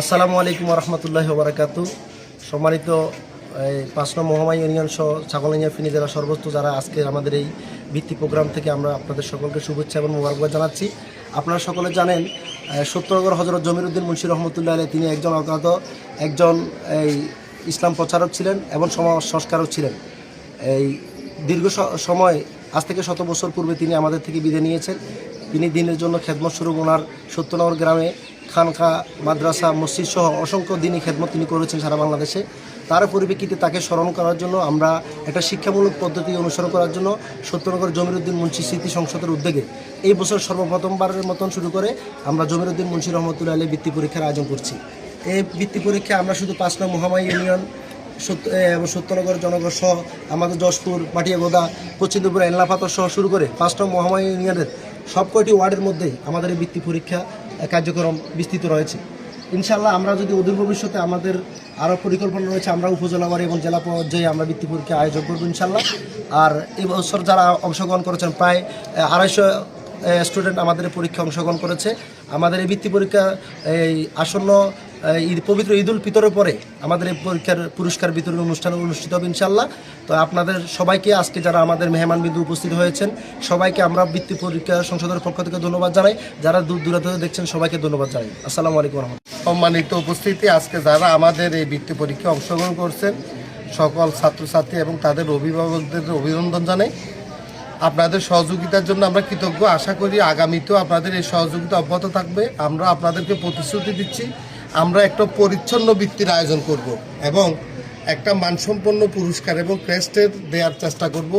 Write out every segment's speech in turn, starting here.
আসসালামু আলাইকুম রহমতুল্লাহ বারাকাতু সম্মানিত, এই, পাঁচ নং মহামাই ইউনিয়ন সহ ছাগলিয়া ফিনি জেলা সর্বস্ত যারা আজকে আমাদের এই ভিত্তি প্রোগ্রাম থেকে আমরা আপনাদের সকলকে শুভেচ্ছা এবং মোবারকবাদ জানাচ্ছি। আপনারা সকলে জানেন সত্যনগর হজরত জমিরুদ্দিন মুন্সি রহমতুল্লাহ আলী তিনি একজন অজ্ঞাত, একজন, এই, ইসলাম প্রচারক ছিলেন এবং সমাজ সংস্কারক ছিলেন। এই, দীর্ঘ সময় আজ থেকে শত বছর পূর্বে তিনি আমাদের থেকে বিদায় নিয়েছেন। তিনি দিনের জন্য খেদমত শুরু ওনার সত্যনগর গ্রামে খানকা মাদ্রাসা, মসজিদ সহ অসংখ্য দিনই খেদমত তিনি করেছেন সারা বাংলাদেশে। তার পরিপ্রেক্ষিতে তাকে স্মরণ করার জন্য আমরা একটা শিক্ষামূলক পদ্ধতি অনুসরণ করার জন্য সত্যনগর জমিরুদ্দিন মুন্সি স্মৃতি সংসদের উদ্যোগে এই বছর সর্বপ্রথমবারের মতন শুরু করে আমরা জমিরুদ্দিন মুন্সি রহমতুল্লাহ আলী বৃত্তি পরীক্ষার আয়োজন করছি। এই বৃত্তি পরীক্ষা আমরা শুধু পাঁচ নং মহামাই ইউনিয়ন এবং সত্যনগর জনগণ সহ আমাদের যশপুর মাটিয়াগোদা পশ্চিমপুর এনলাপাতর সহ শুরু করে পাঁচটা মহামারী ইউনিয়নের সব কয়টি ওয়ার্ডের মধ্যেই আমাদের এই বৃত্তি পরীক্ষা কার্যক্রম বিস্তৃত রয়েছে। ইনশাল্লাহ আমরা যদি অদূর ভবিষ্যতে আমাদের আরও পরিকল্পনা রয়েছে, আমরা উপজেলা বাড়ি এবং জেলা পর্যায়ে আমরা বৃত্তি পরীক্ষা আয়োজন করব ইনশাল্লাহ আর এই বছর যারা অংশগ্রহণ করেছেন, প্রায় আড়াইশো স্টুডেন্ট আমাদের পরীক্ষা অংশগ্রহণ করেছে। আমাদের এই বৃত্তি পরীক্ষা, এই আসন্ন ঈদ, পবিত্র ঈদ উল ফিতরের পরে আমাদের এই পরীক্ষার পুরস্কার বিতরণ অনুষ্ঠান অনুষ্ঠিত হবে ইনশাল্লাহ তো আপনাদের সবাইকে আজকে যারা আমাদের মেহমান বিন্দু উপস্থিত হয়েছেন, সবাইকে আমরা বৃত্তি পরীক্ষা সংসদের পক্ষ থেকে ধন্যবাদ জানাই। যারা দূর দূরান্ত দেখছেন, সবাইকে ধন্যবাদ জানাই। আসসালামু আলাইকুম রহমতুল্লাহ। সম্মানিত উপস্থিতি, আজকে যারা আমাদের এই বৃত্তি পরীক্ষায় অংশগ্রহণ করছেন, সকল ছাত্রছাত্রী এবং তাদের অভিভাবকদের অভিনন্দন জানাই। আপনাদের সহযোগিতার জন্য আমরা কৃতজ্ঞ। আশা করি আগামীতেও আপনাদের এই সহযোগিতা অব্যাহত থাকবে। আমরা আপনাদেরকে প্রতিশ্রুতি দিচ্ছি আমরা একটা পরিচ্ছন্ন বৃত্তির আয়োজন করব এবং একটা মানসম্পন্ন পুরস্কার এবং ক্রেস্টের দেওয়ার চেষ্টা করব।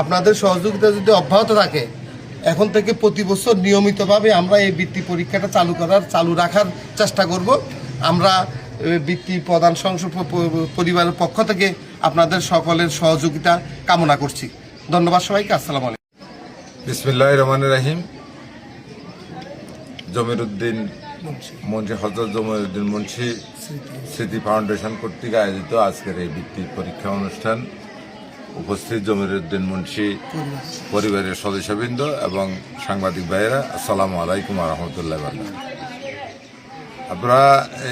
আপনাদের সহযোগিতা যদি অব্যাহত থাকে, এখন থেকে প্রতি বছর নিয়মিতভাবে আমরা এই বৃত্তি পরীক্ষাটা চালু করার, চালু রাখার চেষ্টা করব। আমরা বৃত্তি প্রধান সংসদ পরিবারের পক্ষ থেকে আপনাদের সকলের সহযোগিতা কামনা করছি। ধন্যবাদ সবাইকে, আসসালামু আলাইকুম। বিসমিল্লাহ রহমান রাহিম। জমিরুদ্দিন মুন্সি। হজরত জমিরুদ্দিন মুন্সি স্মৃতি ফাউন্ডেশন কর্তৃক আয়োজিত আজকের এই বৃত্তি পরীক্ষা অনুষ্ঠান। উপস্থিত জমিরুদ্দিন মুন্সি পরিবারের সদস্যবৃন্দ এবং সাংবাদিক ভাইয়েরা আসসালামু আলাইকুম রহমতুল্লাহ আমরা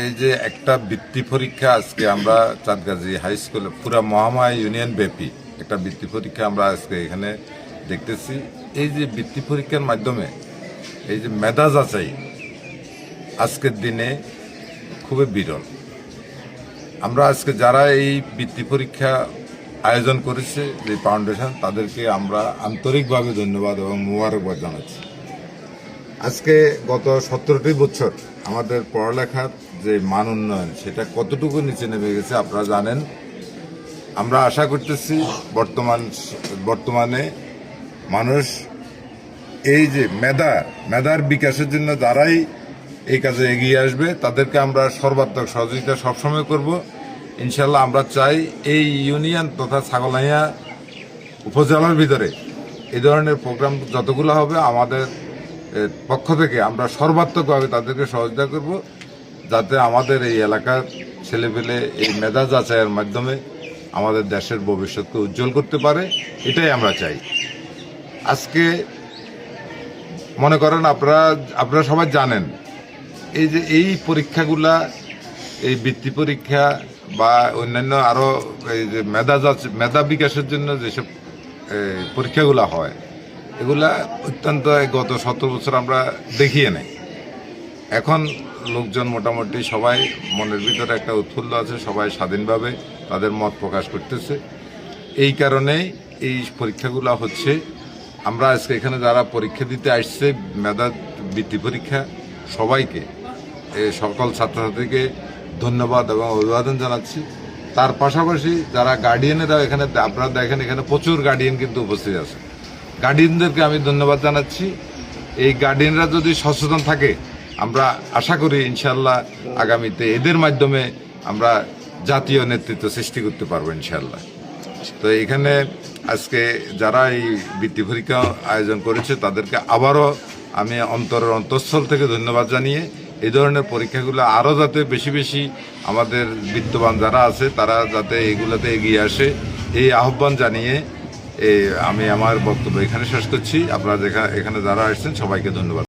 এই যে একটা বৃত্তি পরীক্ষা আজকে আমরা চাঁদগাজী হাই স্কুলে পুরা মহামায়া ইউনিয়ন ব্যাপী একটা বৃত্তি পরীক্ষা আমরা আজকে এখানে দেখতেছি। এই যে বৃত্তি পরীক্ষার মাধ্যমে এই যে মেধা যাচাই আজকের দিনে খুবই বিরল। আমরা আজকে যারা এই বৃত্তি পরীক্ষা আয়োজন করেছে, যে ফাউন্ডেশন তাদেরকে আমরা আন্তরিকভাবে ধন্যবাদ এবং মোবারকবাদ জানাচ্ছি। আজকে গত সতেরোটি বছর আমাদের পড়ালেখার যে মান উন্নয়ন, সেটা কতটুকু নিচে নেমে গেছে আপনারা জানেন। আমরা আশা করতেছি বর্তমান, বর্তমানে মানুষ এই যে মেধা, মেধার বিকাশের জন্য যারাই এই কাজে এগিয়ে আসবে, তাদেরকে আমরা সর্বাত্মক সহযোগিতা সবসময় করব। ইনশাল্লাহ আমরা চাই এই ইউনিয়ন তথা ছাগলাইয়া উপজেলার ভিতরে এই ধরনের প্রোগ্রাম যতগুলো হবে আমাদের পক্ষ থেকে আমরা সর্বাত্মকভাবে তাদেরকে সহযোগিতা করব, যাতে আমাদের এই এলাকার ছেলেপেলে এই মেধা যাচাইয়ের মাধ্যমে আমাদের দেশের ভবিষ্যৎকে উজ্জ্বল করতে পারে, এটাই আমরা চাই। আজকে মনে করেন আপনারা আপনারা সবাই জানেন এই যে এই পরীক্ষাগুলা, এই বৃত্তি পরীক্ষা বা অন্যান্য আরও এই যে মেধা মেধা বিকাশের জন্য যেসব পরীক্ষাগুলা হয়, এগুলা অত্যন্ত গত সতেরো বছর আমরা দেখিয়ে নেই। এখন লোকজন মোটামুটি সবাই মনের ভিতরে একটা উৎফুল্ল আছে, সবাই স্বাধীনভাবে তাদের মত প্রকাশ করতেছে। এই কারণেই এই পরীক্ষাগুলো হচ্ছে। আমরা আজকে এখানে যারা পরীক্ষা দিতে আসছে, মেধা বৃত্তি পরীক্ষা সবাইকে সকল ছাত্রছাত্রীকে ধন্যবাদ এবং অভিবাদন জানাচ্ছি। তার পাশাপাশি যারা গার্ডিয়ানেরা এখানে, আপনারা দেখেন এখানে প্রচুর গার্ডিয়ান কিন্তু উপস্থিত আছে। গার্ডিয়ানদেরকে আমি ধন্যবাদ জানাচ্ছি। এই গার্ডিয়ানরা যদি সচেতন থাকে, আমরা আশা করি ইনশাল্লাহ আগামীতে এদের মাধ্যমে আমরা জাতীয় নেতৃত্ব সৃষ্টি করতে পারব ইনশাল্লাহ তো এখানে আজকে যারা এই বৃত্তি পরীক্ষা আয়োজন করেছে, তাদেরকে আবারও আমি অন্তরের অন্তঃস্থল থেকে ধন্যবাদ জানিয়ে এই ধরনের পরীক্ষাগুলো আরও যাতে বেশি বেশি আমাদের বিত্তবান যারা আছে, তারা যাতে এগুলোতে এগিয়ে আসে। এই আহ্বান জানিয়ে আমি আমার বক্তব্য এখানে শেষ করছি। আপনারা যেখানে এখানে যারা আসছেন, সবাইকে ধন্যবাদ।